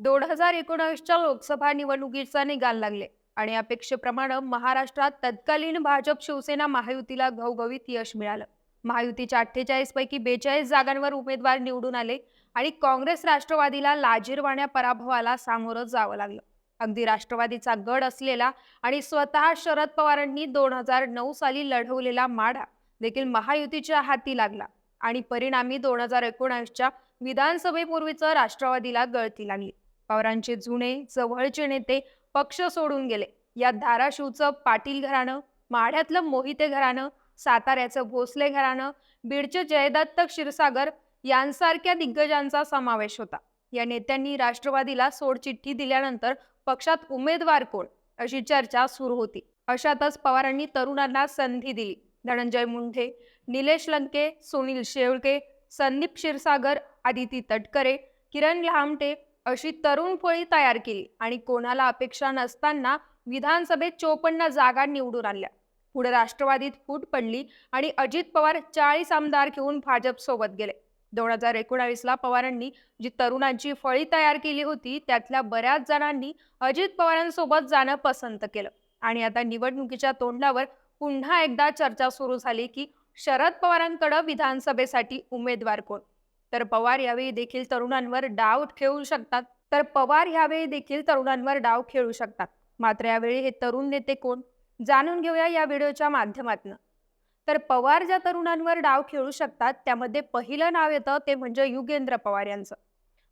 दोन हजार एकोणावीसच्या लोकसभा निवडणुकीचा निकाल लागले आणि अपेक्षेप्रमाणे महाराष्ट्रात तत्कालीन भाजप शिवसेना महायुतीला घवघवीत यश मिळालं. महायुतीच्या अठ्ठेचाळीस पैकी बेचाळीस जागांवर उमेदवार निवडून आले आणि काँग्रेस राष्ट्रवादीला लाजीरवाण्या पराभवाला सामोरं जावं लागलं. अगदी राष्ट्रवादीचा गड असलेला आणि स्वतः शरद पवारांनी दोन हजार नऊ साली लढवलेला माढा देखील महायुतीच्या हाती लागला आणि परिणामी दोन हजार एकोणावीसच्या विधानसभेपूर्वीचं राष्ट्रवादीला गळती लागली. पवारांचे जुने जवळचे नेते पक्ष सोडून गेले. यात धाराशिवचं पाटील घराणं माढ्यातलं मोहिते घराणं साताऱ्याचं भोसले घराणं बीडचे जयदत्त क्षीरसागर यांसारख्या दिग्गजांचा समावेश होता. या नेत्यांनी राष्ट्रवादीला सोडचिठ्ठी दिल्यानंतर पक्षात उमेदवार कोण? अशी चर्चा सुरू होती. अशातच पवारांनी तरुणांना संधी दिली. धनंजय मुंढे निलेश लंके सुनील शेळके संदीप क्षीरसागर आदिती तटकरे किरण लहामटे अशी तरुण फळी तयार केली आणि कोणाला अपेक्षा नसताना विधानसभेत चोपन्न जागा निवडून आणल्या. पुढे राष्ट्रवादीत फूट पडली आणि अजित पवार चाळीस आमदार घेऊन भाजप सोबत गेले. दोन हजार एकोणावीसला पवारांनी जी तरुणांची फळी तयार केली होती त्यातल्या बऱ्याच जणांनी अजित पवारांसोबत जाणं पसंत केलं. आणि आता निवडणुकीच्या तोंडावर पुन्हा एकदा चर्चा सुरू झाली की शरद पवारांकडे विधानसभेसाठी उमेदवार कोण? तर पवार यावेळी देखील तरुणांवर डाव खेळू शकतात. तर पवार यावेळी देखील तरुणांवर डाव खेळू शकतात. मात्र यावेळी हे तरुण नेते कोण? जाणून घेऊया या व्हिडिओच्या माध्यमातून. तर पवार ज्या तरुणांवर डाव खेळू शकतात त्यामध्ये पहिलं नाव येतं ते म्हणजे युगेंद्र पवार यांचं.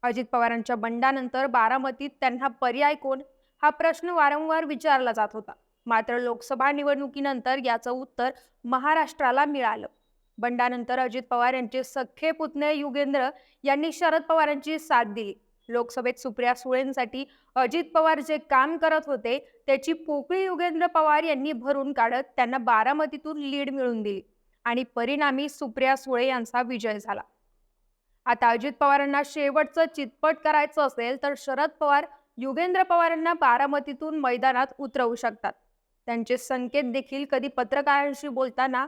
अजित पवारांच्या बंडानंतर बारामतीत त्यांना पर्याय कोण? हा प्रश्न वारंवार विचारला जात होता. मात्र लोकसभा निवडणुकीनंतर याचं उत्तर महाराष्ट्राला मिळालं. बंडानंतर अजित पवार यांचे सख्खे पुतणे युगेंद्र यांनी शरद पवारांची साथ दिली. लोकसभेत सुप्रिया सुळेंसाठी अजित पवार जे काम करत होते त्याची पोकळी युगेंद्र पवार यांनी भरून काढत त्यांना बारामतीतून लीड मिळवून दिली आणि परिणामी सुप्रिया सुळे यांचा विजय झाला. आता अजित पवारांना शेवटचं चितपट करायचं असेल तर शरद पवार युगेंद्र पवारांना बारामतीतून मैदानात उतरवू शकतात. त्यांचे संकेत देखील कधी पत्रकारांशी बोलताना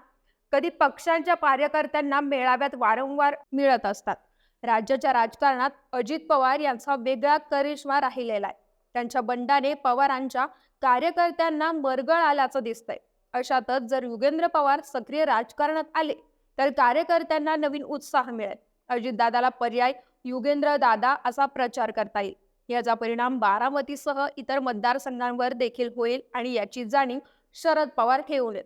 कधी पक्षांच्या कार्यकर्त्यांना मेळाव्यात वारंवार मिळत असतात. राज्याच्या राजकारणात अजित पवार यांचा वेगळा करिश्मा राहिलेला आहे. त्यांच्या बंडाने पवारांच्या कार्यकर्त्यांना मरगळ आल्याचं दिसतंय. अशातच जर युगेंद्र पवार सक्रिय राजकारणात आले तर कार्यकर्त्यांना नवीन उत्साह मिळेल. अजितदादाला पर्याय युगेंद्र दादा असा प्रचार करता येईल. याचा परिणाम बारामतीसह इतर मतदारसंघांवर देखील होईल आणि याची जाणीव शरद पवार ठेवून येत.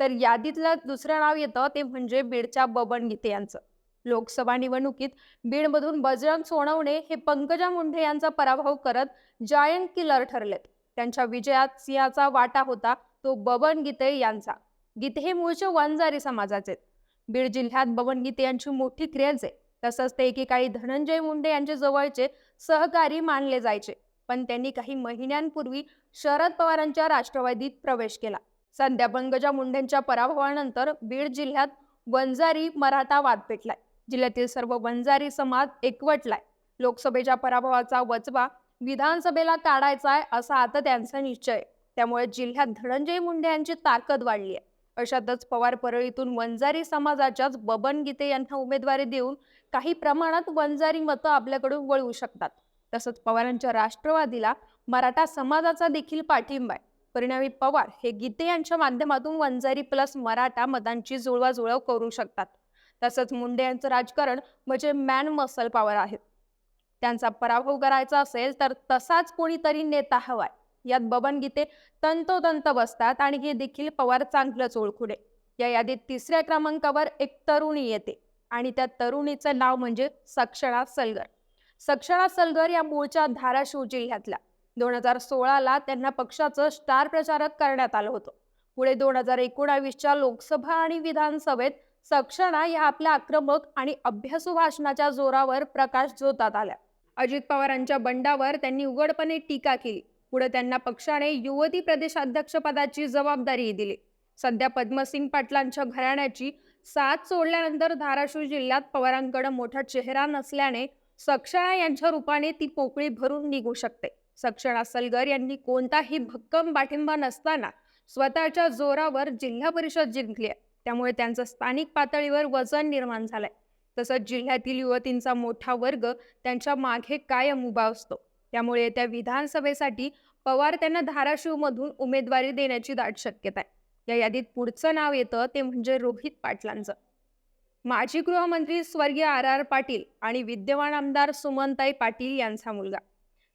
तर यादीतलं दुसरं नाव येतं ते म्हणजे बीडच्या बबन गीते यांचं. लोकसभा निवडणुकीत बीडमधून बजरंग सोनवणे हे पंकजा मुंडे यांचा पराभव करत जायंट किलर ठरलेत. त्यांच्या विजयात सिंहाचा वाटा होता तो बबन गीते यांचा. गीते हे मूळचे वंजारी समाजाचे बीड जिल्ह्यात बबन गीते यांची मोठी क्रेज आहे. तसंच ते एकेकाळी धनंजय मुंडे यांचे जवळचे सहकारी मानले जायचे. पण त्यांनी काही महिन्यांपूर्वी शरद पवारांच्या राष्ट्रवादीत प्रवेश केला. सध्या पंकजा मुंडेंच्या पराभवानंतर बीड जिल्ह्यात वंजारी मराठा वाद पेटलाय. जिल्ह्यातील सर्व वंजारी समाज एकवटलाय. लोकसभेच्या पराभवाचा वचवा विधानसभेला काढायचा आहे असा आता त्यांचा निश्चय. त्यामुळे जिल्ह्यात धनंजय मुंडे यांची ताकद वाढली आहे अशातच पवार परळीतून वंजारी समाजाच्याच बबन गीते यांना उमेदवारी देऊन काही प्रमाणात वंजारी मतं आपल्याकडून वळवू शकतात. तसंच पवारांच्या राष्ट्रवादीला मराठा समाजाचा देखील पाठिंबा आहे. परिणामी पवार हे गीते यांच्या माध्यमातून वंजारी प्लस मराठा मतांची जुळवाजुळव करू शकतात. तसंच मुंडे यांचं राजकारण म्हणजे मॅन मसल पॉवर आहे. त्यांचा पराभव करायचा असेल तर तसाच कोणीतरी नेता हवाय. यात बबन गीते तंतोतंत बसतात आणि हे देखील पवार चांगलंच ओळखून या यादीत तिसऱ्या क्रमांकावर एक तरुणी येते आणि त्या तरुणीचं नाव म्हणजे सक्षणा सलगर. सक्षणा सलगर या मूळच्या धाराशिव जिल्ह्यातल्या दोन हजार सोळाला त्यांना पक्षाचं स्टार प्रचारक करण्यात आलं होतं. पुढे दोन हजार एकोणावीसच्या लोकसभा आणि विधानसभेत सक्षणा या आपल्या आक्रमक आणि अभ्यासू भाषणाच्या जोरावर प्रकाश जोतात आल्या. अजित पवारांच्या बंडावर त्यांनी उघडपणे टीका केली. पुढे त्यांना पक्षाने युवती प्रदेशाध्यक्षपदाची जबाबदारी दिली. सध्या पद्मसिंग पाटलांच्या घराण्याची साथ सोडल्यानंतर धाराशिव जिल्ह्यात पवारांकडे मोठा चेहरा नसल्याने सक्षणा यांच्या रूपाने ती पोकळी भरून निघू शकते. सक्षणा सलगर यांनी कोणताही भक्कम पाठिंबा नसताना स्वतःच्या जोरावर जिल्हा परिषद जिंकली आहे. त्यामुळे त्यांचं स्थानिक पातळीवर वजन निर्माण झालंय. तसंच जिल्ह्यातील युवतींचा मोठा वर्ग त्यांच्या मागे कायम उभा असतो. त्यामुळे येत्या विधानसभेसाठी पवार त्यांना धाराशिवमधून उमेदवारी देण्याची दाट शक्यता आहे. या यादीत पुढचं नाव येतं ते म्हणजे रोहित पाटलांचं. माजी गृहमंत्री स्वर्गीय आर आर पाटील आणि विद्यमान आमदार सुमनताई पाटील यांचा मुलगा.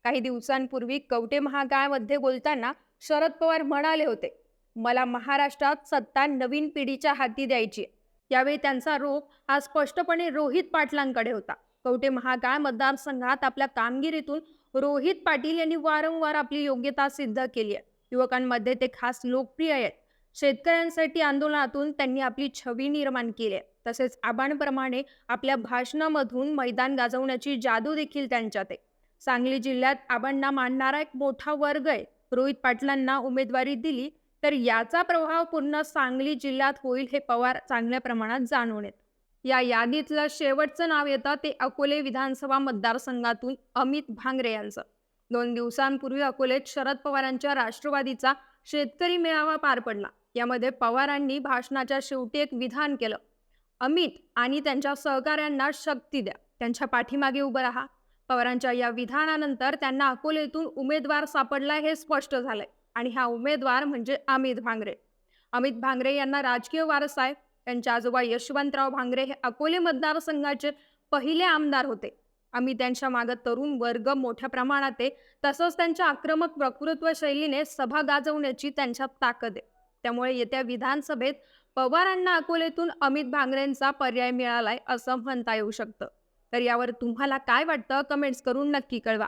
काही दिवसांपूर्वी कवटे महागाळमध्ये बोलताना शरद पवार म्हणाले होते मला महाराष्ट्रात सत्ता नवीन पिढीच्या हाती द्यायची यावेळी त्यांचा रोख हा स्पष्टपणे रोहित पाटलांकडे होता. कवटे महाकाळ मतदारसंघात आपल्या कामगिरीतून रोहित पाटील यांनी वारंवार आपली योग्यता सिद्ध केली आहे. युवकांमध्ये ते खास लोकप्रिय आहेत. शेतकऱ्यांसाठी आंदोलनातून त्यांनी आपली छवी निर्माण केली आहे. तसेच आबांप्रमाणे आपल्या भाषणामधून मैदान गाजवण्याची जादू देखील त्यांच्यात आहे. सांगली जिल्ह्यात आबांना मानणारा एक मोठा वर्ग आहे. रोहित पाटलांना उमेदवारी दिली तर याचा प्रभाव पूर्ण सांगली जिल्ह्यात होईल हे पवार चांगल्या प्रमाणात जाणून येत या यादीतलं शेवटचं नाव येतं ते अकोले विधानसभा मतदारसंघातून अमित भांगरे यांचं. दोन दिवसांपूर्वी अकोलेत शरद पवारांच्या राष्ट्रवादीचा शेतकरी मेळावा पार पडला. यामध्ये पवारांनी भाषणाच्या शेवटी एक विधान केलं. अमित आणि त्यांच्या सहकाऱ्यांना शक्ती द्या. त्यांच्या पाठीमागे उभं राहा. पवारांच्या या विधानानंतर त्यांना अकोलेतून उमेदवार सापडला हे स्पष्ट झालंय. आणि हा उमेदवार म्हणजे अमित भांगरे. अमित भांगरे यांना राजकीय वारस आहे त्यांचे आजोबा यशवंतराव भांगरे हे अकोले मतदारसंघाचे पहिले आमदार होते. आम्ही त्यांच्या मागं तरुण वर्ग मोठ्या प्रमाणात आहे. तसंच त्यांच्या आक्रमक वक्तृत्व शैलीने सभा गाजवण्याची त्यांच्यात ताकद आहे. त्यामुळे येत्या विधानसभेत पवारांना अकोलेतून अमित भांगरेंचा पर्याय मिळालाय असं म्हणता येऊ शकतं. तर यावर तुम्हाला काय वाटतं? कमेंट्स करून नक्की कळवा.